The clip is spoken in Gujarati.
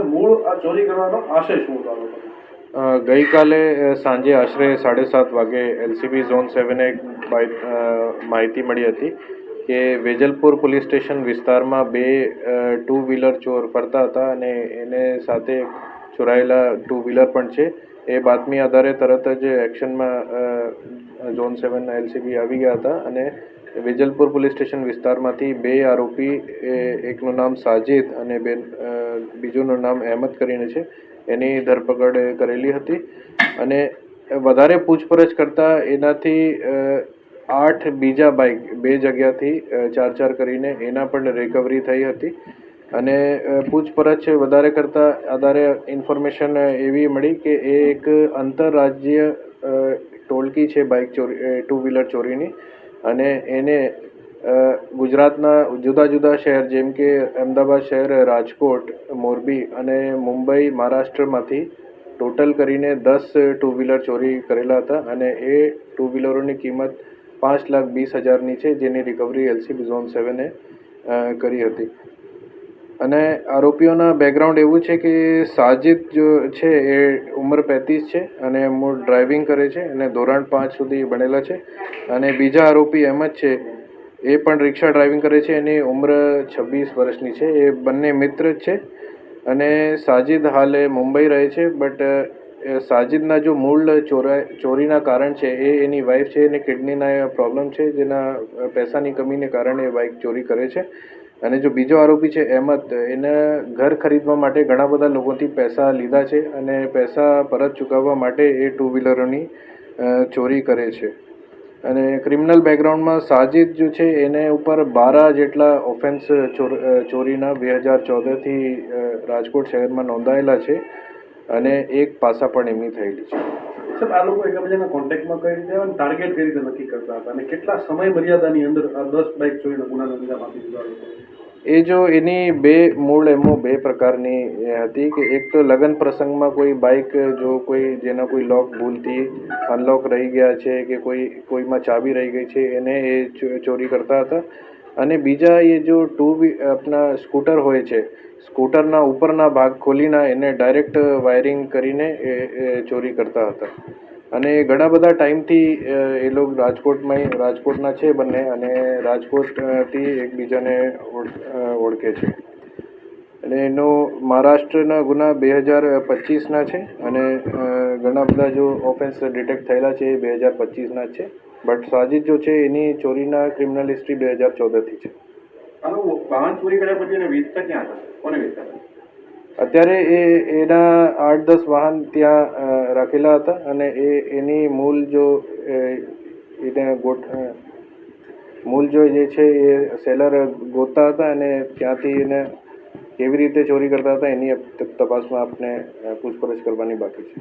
મૂળ આ ચોરી કરવાનો આશય શું હતો ગઈકાલે સાંજે આશરે સાડે સાત વાગે એલસીબી ઝોન સેવને એક માહિતી મળી હતી કે વેજલપુર પોલીસ સ્ટેશન વિસ્તારમાં બે ટુ વ્હીલર ચોર ફરતા હતા અને એને સાથે ચોરાયેલા ટુ વ્હીલર પણ છે. એ બાતમી આધારે તરત જ એક્શનમાં ઝોન સેવન એલસીબી આવી ગયા હતા અને વેજલપુર પોલીસ સ્ટેશન વિસ્તારમાંથી બે આરોપી એકનું નામ સાજિદ અને બે બીજુંનું નામ અહેમદ કરીને છે, એની ધરપકડ કરેલી હતી. અને વધારે પૂછપરછ કરતાં એનાથી આઠ બીજા બાઇક બે જગ્યાથી ચાર ચાર કરીને એના પણ રિકવરી થઈ હતી. અને પૂછપરછ વધારે કરતાં આધારે ઇન્ફોર્મેશન એવી મળી કે એ એક આંતરરાજ્ય ટોલકી છે બાઇક ચોરી ટુ વ્હીલર ચોરીની. અને એને ગુજરાતના જુદા જુદા શહેર જેમ કે અમદાવાદ શહેર, રાજકોટ, મોરબી અને મુંબઈ, મહારાષ્ટ્રમાંથી ટોટલ કરીને દસ ટુ વ્હીલર ચોરી કરેલા હતા અને એ ટુ વ્હીલરોની કિંમત પાંચ લાખ વીસ હજારની છે, જેની રિકવરી એલસીબી ઝોન સેવને કરી હતી. અને આરોપીઓના બેકગ્રાઉન્ડ એવું છે કે સાજિદ જો છે એ ઉંમર પેંતીસ છે અને મૂળ ડ્રાઇવિંગ કરે છે અને ધોરણ પાંચ સુધી ભણેલા છે. અને બીજા આરોપી અહેમદ છે, એ પણ રિક્ષા ડ્રાઇવિંગ કરે છે. એની ઉંમર છવ્વીસ વર્ષની છે. એ બંને મિત્ર જ છે. અને સાજિદ હાલે મુંબઈ રહે છે બટ સાજિદના જો મૂળ ચોરા, ચોરીના કારણ છે, એ એની વાઈફ છે, એને કિડનીના પ્રોબ્લેમ છે, જેના પૈસાની કમીને કારણે એ બાઇક ચોરી કરે છે. અને જો બીજો આરોપી છે અહેમદ, એને ઘર ખરીદવા માટે ઘણા બધા લોકોથી પૈસા લીધા છે અને પૈસા પરત ચૂકવવા માટે એ ટુ વ્હીલરોની ચોરી કરે છે. અને ક્રિમિનલ બેકગ્રાઉન્ડમાં સાજિદ જો છે એને ઉપર બારા જેટલા ઓફેન્સ ચોર ચોરીના બે હજાર ચૌદથી રાજકોટ શહેરમાં નોંધાયેલા છે અને એક પાસા પણ એમની થયેલી છે. સાહેબ, આ લોકો એકબીજાના કોન્ટેક્ટમાં કઈ રીતે અને ટાર્ગેટ કઈ રીતે નક્કી કરતા હતા? અને કેટલા સમય મર્યાદાની અંદર આ દસ બાઇક ચોરીના ગુનાનો અંજામ આપી દીધા એ જો એની બે મૂળ એમો બે પ્રકારની હતી કે એક તો લગ્ન પ્રસંગમાં કોઈ બાઇક જો કોઈ જેના કોઈ લોક ભૂલથી અનલોક રહી ગયા છે કે કોઈ, કોઈમાં ચાવી રહી ગઈ છે, એને એ ચોરી કરતા હતા. અને બીજા એ જો ટુ વ્હી આપણા સ્કૂટર હોય છે, સ્કૂટરના ઉપરના ભાગ ખોલીને એને ડાયરેક્ટ વાયરિંગ કરીને એ ચોરી કરતા હતા. અને ઘણા બધા ટાઈમથી એ લોકો રાજકોટમાં રાજકોટના છે બંને અને રાજકોટથી એકબીજાને ઓળખે છે. અને એનો મહારાષ્ટ્રના ગુના બે હજાર પચીસના છે અને ઘણા બધા જો ઓફેન્સ ડિટેક્ટ થયેલા છે એ બે હજાર પચીસના છે. બટ સાજિદ જો છે એની ચોરીના ક્રિમિનલ હિસ્ટ્રી બે હજાર ચૌદથી છે. વાહન ચોરી કર્યા પછી એને વેચતા ક્યાં હતા? કોને વેચતા અત્યારે એ એના આઠ દસ વાહન ત્યાં રાખેલા હતા અને એ એની મૂળ જો એ, એને ગોઠ મૂલ મૂળ જો જે છે એ સેલર ગોતતા હતા અને ત્યાંથી એને કેવી રીતે ચોરી કરતા હતા એની તપાસમાં આપણે પૂછપરછ કરવાની બાકી છે.